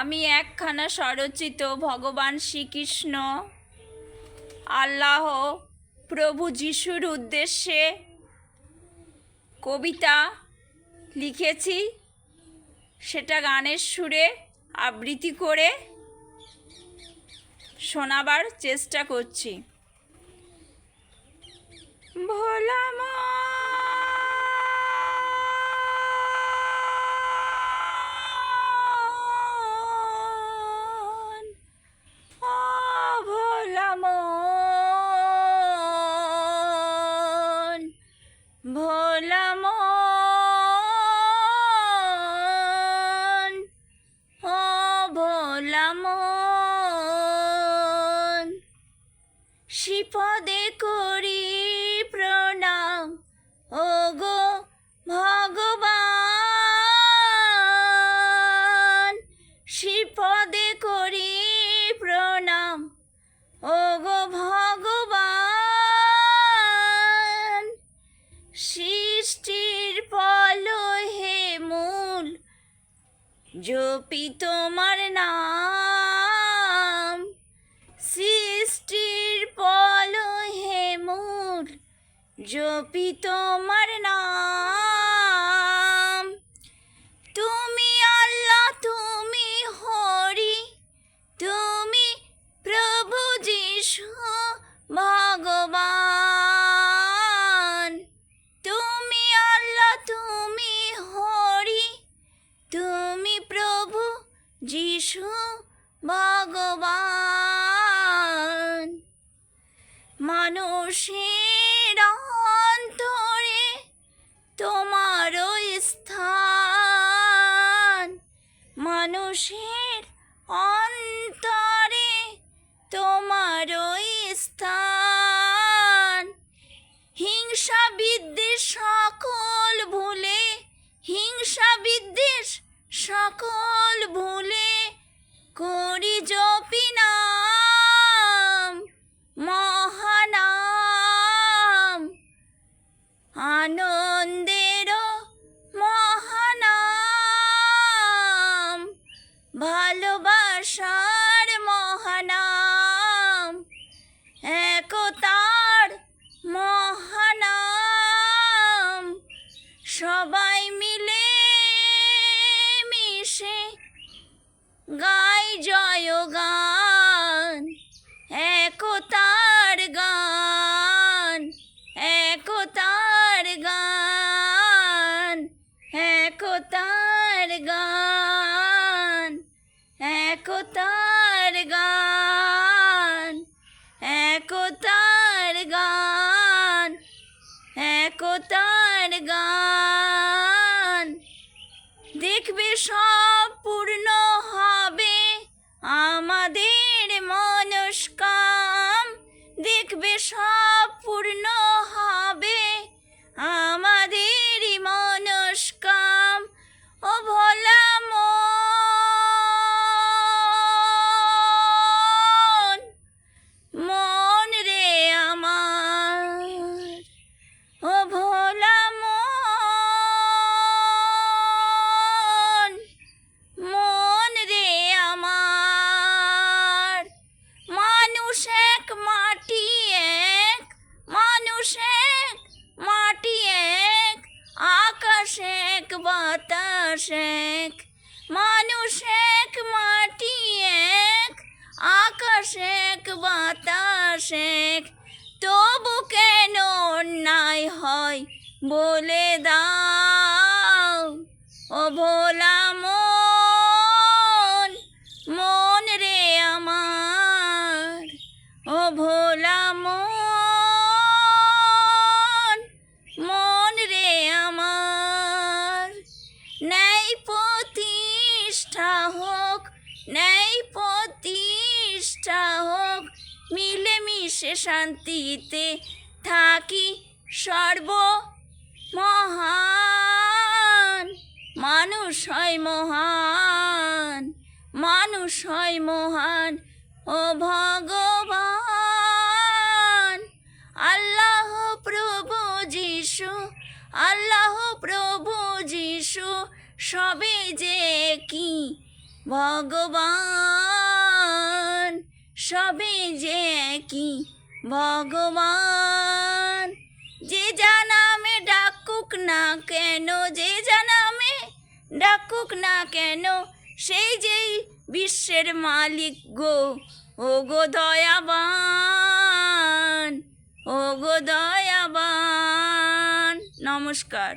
আমি একখানা স্বরচিত ভগবান শ্রীকৃষ্ণ আল্লাহ প্রভু যিশুর উদ্দেশ্যে কবিতা লিখেছি। সেটা গানের সুরে আবৃত্তি করে শোনাবার চেষ্টা করছি। ভোলা মন, শ্রীপদে করি প্রণাম। ও গো ভগবান, শ্রীপদে করি প্রণাম। ও গো ভগবান, সৃষ্টির পল হে মূল। জপি তোমার নাম। জপি তোমার নাম। তুমি আল্লাহ, তুমি হরি, তুমি প্রভু যিশু ভগবান। তুমি আল্লাহ, তুমি হরি, তুমি প্রভু যিশু ভগবান। মানুষের হিংসা বিদ্বেষ সকল ভুলে করি জপি নাম মহানাম। আনন্দের গাই জয় গান একতার গান একতার গান একতার গান একতার গান একতার গান একতার সব পূর্ণ হবে। আমাদের মনস্কাম দেখবে সব পূর্ণ এক মানুষ এক মাটি এক আকাশ এক বাতাস এক তবু কেন অন্যায় হয় বলে দাও ও ভোলা প্রতিষ্ঠা হোক, ন্যায় প্রতিষ্ঠা হোক, মিলেমিশে শান্তিতে থাকি সর্ব মহান মানুষ হয় মহান, মানুষ হয় মহান, ও ভগবান। আল্লাহ প্রভু যিশু, আল্লাহ প্রভু যিশু সবে যে কি ভগবান, সবে যে কি ভগবান। যে যা নামে ডাকুক না কেন, যে যা নামে ডাকুক না কেন, সেই যেই বিশ্বের মালিক গো, ও গো দয়াবান, ও গো দয়াবান। নমস্কার।